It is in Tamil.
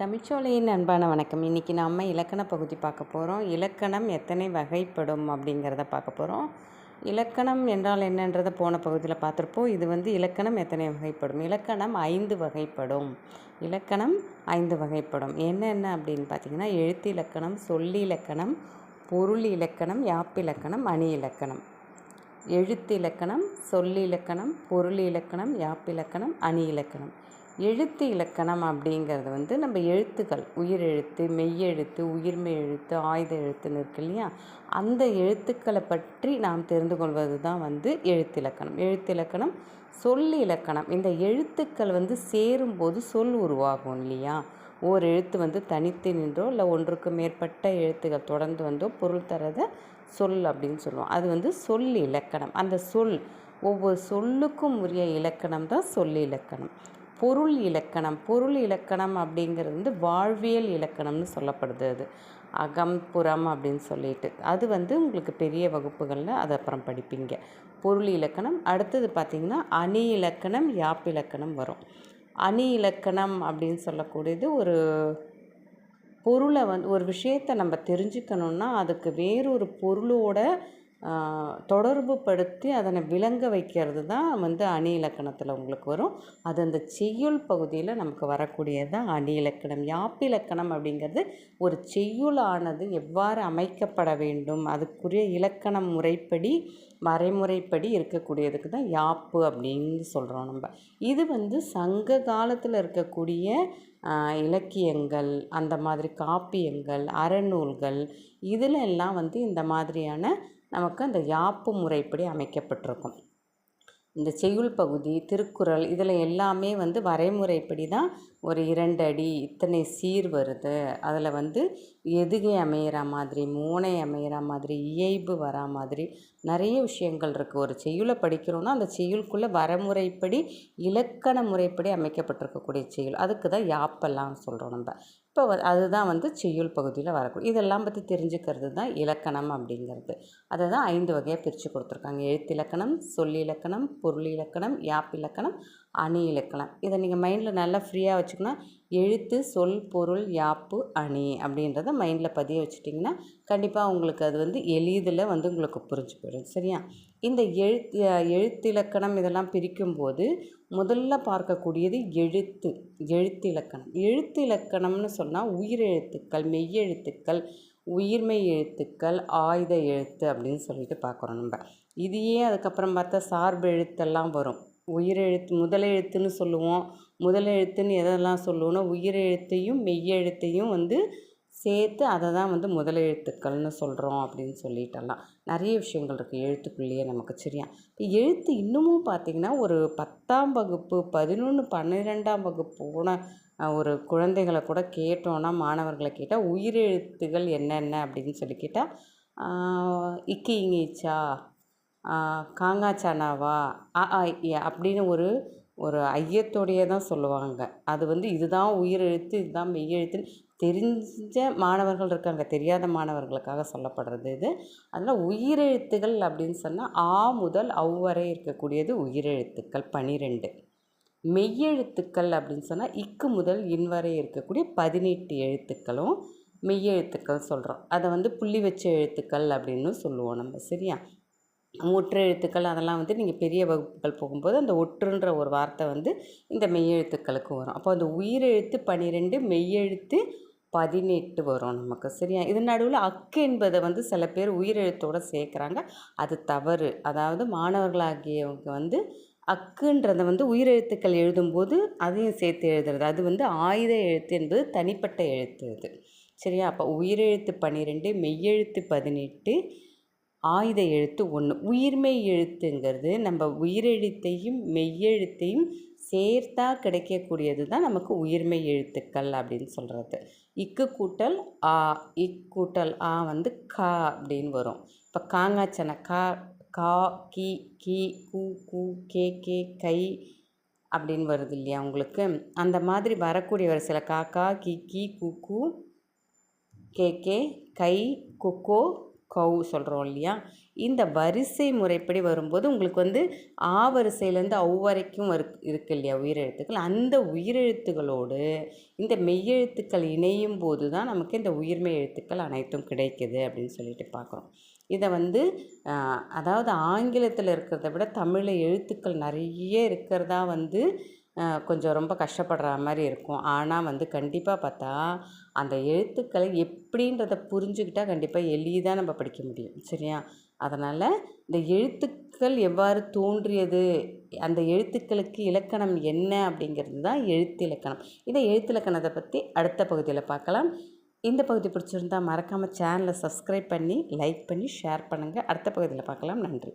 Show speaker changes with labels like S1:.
S1: தமிழ்ச்சோலையின் அன்பான வணக்கம். இன்றைக்கி நம்ம இலக்கண பகுதி பார்க்க போகிறோம் இலக்கணம் எத்தனை வகைப்படும் அப்படிங்கிறத பார்க்க போகிறோம் இலக்கணம் என்றால் என்னன்றதை போன பகுதியில் பார்த்துருப்போம். இது வந்து இலக்கணம் எத்தனை வகைப்படும்? இலக்கணம் ஐந்து வகைப்படும். இலக்கணம் ஐந்து வகைப்படும். என்னென்ன அப்படின்னு பார்த்தீங்கன்னா எழுத்து இலக்கணம் சொல்லி இலக்கணம் பொருள் இலக்கணம் யாப்பிலக்கணம் அணி இலக்கணம். எழுத்து இலக்கணம் சொல்லி இலக்கணம் பொருள் இலக்கணம் யாப்பிலக்கணம் அணி இலக்கணம். எழுத்து இலக்கணம் அப்படிங்கிறது வந்து நம்ம எழுத்துக்கள் உயிரெழுத்து மெய்யெழுத்து உயிர்மெய் எழுத்து ஆயுத எழுத்துன்னு இருக்கு இல்லையா? அந்த எழுத்துக்களை பற்றி நாம் தெரிந்து கொள்வது தான் வந்து எழுத்து இலக்கணம். எழுத்து இலக்கணம் சொல் இலக்கணம். இந்த எழுத்துக்கள் வந்து சேரும்போது சொல் உருவாகும் இல்லையா? ஓர் எழுத்து வந்து தனித்து நின்றோ இல்லை ஒன்றுக்கு மேற்பட்ட எழுத்துக்கள் தொடர்ந்து வந்தோ பொருள் தரத சொல் அப்படின்னு சொல்லுவோம். அது வந்து சொல் இலக்கணம். அந்த சொல் ஒவ்வொரு சொல்லுக்கும் உரிய இலக்கணம் தான் சொல் இலக்கணம். பொருள் இலக்கணம் பொருள் இலக்கணம் அப்படிங்கிறது வந்து வாழ்வியல் இலக்கணம்னு சொல்லப்படுது அது. அகம் புறம் அப்படின்னு சொல்லிட்டு. அது வந்து உங்களுக்கு பெரிய வகுப்புகளில் அது அப்புறம் படிப்பீங்க. பொருள் இலக்கணம் அடுத்தது பார்த்திங்கன்னா அணி இலக்கணம் யாப்பிலக்கணம் வரும். அணி இலக்கணம் அப்படின்னு சொல்லக்கூடியது ஒரு பொருளை வந்து ஒரு விஷயத்தை நம்ம தெரிஞ்சுக்கணுன்னா அதுக்கு வேறொரு பொருளோட தொடர்பு படுத்தி அதனை விளங்க வைக்கிறது தான் வந்து அணி இலக்கணத்தில் உங்களுக்கு வரும். அது அந்த செய்யுள் பகுதியில் நமக்கு வரக்கூடியது தான் அணி இலக்கணம். யாப்பிலக்கணம் அப்படிங்கிறது ஒரு செய்யுளானது எவ்வாறு அமைக்கப்பட வேண்டும் அதுக்குரிய இலக்கணம் முறைப்படி மறைமுறைப்படி இருக்கக்கூடியதுக்கு தான் யாப்பு அப்படின்னு சொல்கிறோம் நம்ம. இது வந்து சங்க காலத்தில் இருக்கக்கூடிய இலக்கியங்கள் அந்த மாதிரி காப்பியங்கள் அறநூல்கள் இதில் எல்லாம் வந்து இந்த மாதிரியான நமக்கு அந்த யாப்பு முறைப்படி அமைக்கப்பட்டிருக்கும். இந்த செய்யுள் பகுதி திருக்குறள் இதில் எல்லாமே வந்து வரைமுறைப்படி தான் ஒரு இரண்டு அடி இத்தனை சீர் வருது. அதில் வந்து எதுகை அமையிற மாதிரி மூனை அமையிற மாதிரி இயைபு வரா மாதிரி நிறைய விஷயங்கள் இருக்குது ஒரு செய்யுளை படிக்கிறோன்னா அந்த செய்யுளுக்குள்ளே வரமுறைப்படி இலக்கண முறைப்படி அமைக்கப்பட்டிருக்கக்கூடிய செய்யுள். அதுக்கு தான் யாப்பெல்லாம் சொல்கிறோம் நம்ம. இப்போ அதுதான் வந்து செய்யுள் பகுதியில் வரக்கூடிய இதெல்லாம் பற்றி தெரிஞ்சுக்கிறது தான் இலக்கணம் அப்படிங்கிறது. அதை தான் ஐந்து வகையாக பிரித்து கொடுத்துருக்காங்க. எழுத்திலக்கணம் சொல்லிலக்கணம் சொல்லி இலக்கணம் பொருள் இலக்கணம் யாப் இலக்கணம் அணி இலக்கணம். இதை நீங்கள் மைண்டில் நல்லா ஃப்ரீயாக வச்சுக்கணும் எழுத்து சொல் பொருள் யாப்பு அணி அப்படின்றத மைண்டில் பதிய வச்சுட்டிங்கன்னா கண்டிப்பாக உங்களுக்கு அது வந்து எளிதில் வந்து உங்களுக்கு புரிஞ்சு போயிடும். சரியா? இந்த எழுத்து எழுத்திலக்கணம் இதெல்லாம் பிரிக்கும்போது முதல்ல பார்க்கக்கூடியது எழுத்து எழுத்திலக்கணம் எழுத்திலக்கணம்னு சொன்னால் உயிரெழுத்துக்கள் மெய்யெழுத்துக்கள் உயிர்மெய் எழுத்துக்கள் ஆயுத எழுத்து அப்படின்னு சொல்லிட்டு பார்க்குறோம் நம்ம. இதையே அதுக்கப்புறம் பார்த்தா சார்பு எழுத்தெல்லாம் வரும். உயிரெழுத்து முதலெழுத்துன்னு சொல்லுவோம். முதலெழுத்துன்னு எதெல்லாம் சொல்லுவோன்னா உயிரெழுத்தையும் மெய்யெழுத்தையும் வந்து சேர்த்து அதை தான் வந்து முதலெழுத்துக்கள்னு சொல்கிறோம் அப்படின்னு சொல்லிட்டெல்லாம் நிறைய விஷயங்கள் இருக்குது எழுத்துக்குள்ளேயே நமக்கு சரியா. இப்போ எழுத்து இன்னமும் பார்த்திங்கன்னா ஒரு பத்தாம் வகுப்பு பதினொன்று பன்னிரெண்டாம் வகுப்பு போன ஒரு குழந்தைகளை கூட கேட்டோன்னா மாணவர்களை கேட்டால் உயிரெழுத்துகள் என்னென்ன அப்படின்னு சொல்லி கேட்டால் இக்கி இங்கிச்சா காங்காச்சானாவா? அ ஆ இ அப்படின்னு ஒரு ஒரு ஐயத்தோடையே தான் சொல்லுவாங்க. அது வந்து இதுதான் உயிரெழுத்து இதுதான் மெய்யெழுத்துன்னு தெரிஞ்ச மாணவர்கள் இருக்காங்க. தெரியாத மாணவர்களுக்காக சொல்லப்படுறது இது. அதில் உயிரெழுத்துகள் அப்படின்னு சொன்னால் ஆ முதல் அவ்வரை இருக்கக்கூடியது உயிரெழுத்துக்கள் பனிரெண்டு. மெய்யெழுத்துக்கள் அப்படின்னு சொன்னால் இக்கு முதல் இன் வரை இருக்கக்கூடிய பதினெட்டு எழுத்துக்களும் மெய்யெழுத்துக்கள் சொல்கிறோம் அதை வந்து புள்ளி வச்ச எழுத்துக்கள் அப்படின்னு சொல்லுவோம் நம்ம. சரியா? ஒற்று எழுத்துக்கள் அதெல்லாம் வந்து நீங்கள் பெரிய வகுப்புகள் போகும்போது அந்த ஒற்றுன்ற ஒரு வார்த்தை வந்து இந்த மெய்யெழுத்துக்களுக்கு வரும். அப்போ அந்த உயிரெழுத்து பன்னிரெண்டு மெய்யெழுத்து பதினெட்டு வரும் நமக்கு. சரியா? இது நடுவில் அக்கு என்பதை வந்து சில பேர் உயிரெழுத்தோடு சேர்க்குறாங்க. அது தவறு. அதாவது மாணவர்களாகியவங்க வந்து அக்குன்றதை வந்து உயிரெழுத்துக்கள் எழுதும்போது அதையும் சேர்த்து எழுதுறது. அது வந்து ஆயுத எழுத்து என்பது தனிப்பட்ட எழுத்து அது. சரியா? அப்போ உயிரெழுத்து பன்னிரெண்டு மெய்யெழுத்து பதினெட்டு ஆயுத எழுத்து ஒன்று உயிர்மெய் எழுத்துங்கிறது நம்ம உயிரெழுத்தையும் மெய்யெழுத்தையும் சேர்த்தா கிடைக்கக்கூடியது தான் நமக்கு உயிர்மெய் எழுத்துக்கள் அப்படின்னு சொல்கிறது இக்கு கூட்டல் ஆ இக்கூட்டல் ஆ வந்து கா அப்படின்னு வரும். இப்போ காங்காச்சனை கா கா கி கி கு கு கே கே கை அப்படின்னு வருது இல்லையா உங்களுக்கு? அந்த மாதிரி வரக்கூடிய வரிசையில் சில காக்கா கி கி கு கு கே கே கை கொக்கோ கவு சொல்கிறோம் இல்லையா? இந்த வரிசை முறைப்படி வரும்போது உங்களுக்கு வந்து ஆ வரிசையிலேருந்து அவ் வரைக்கும் வரு இருக்கு இல்லையா உயிரெழுத்துக்கள்? அந்த உயிரெழுத்துகளோடு இந்த மெய்யெழுத்துக்கள் இணையும் போது தான் நமக்கு இந்த உயிர்மெய் எழுத்துக்கள் அனைத்தும் கிடைக்குது அப்படின்னு சொல்லிட்டு பார்க்குறோம். இதை வந்து அதாவது ஆங்கிலத்தில் இருக்கிறத விட தமிழில் எழுத்துக்கள் நிறைய இருக்கிறதா வந்து கொஞ்சம் ரொம்ப கஷ்டப்படுற மாதிரி இருக்கும். ஆனால் வந்து கண்டிப்பாக பார்த்தா அந்த எழுத்துக்களை எப்படின்றத புரிஞ்சுக்கிட்டால் கண்டிப்பாக எளிதாக நம்ம படிக்க முடியும். சரியா? அதனால் இந்த எழுத்துக்கள் எவ்வாறு தோன்றியது அந்த எழுத்துக்களுக்கு இலக்கணம் என்ன அப்படிங்கிறது தான் எழுத்து இலக்கணம். இந்த எழுத்து இலக்கணத்தை பற்றி அடுத்த பகுதியில் பார்க்கலாம். இந்த பகுதி பிடிச்சிருந்தா மறக்காமல் சேனலை சப்ஸ்கிரைப் பண்ணி லைக் பண்ணி ஷேர் பண்ணுங்கள் அடுத்த பகுதியில் பார்க்கலாம். நன்றி.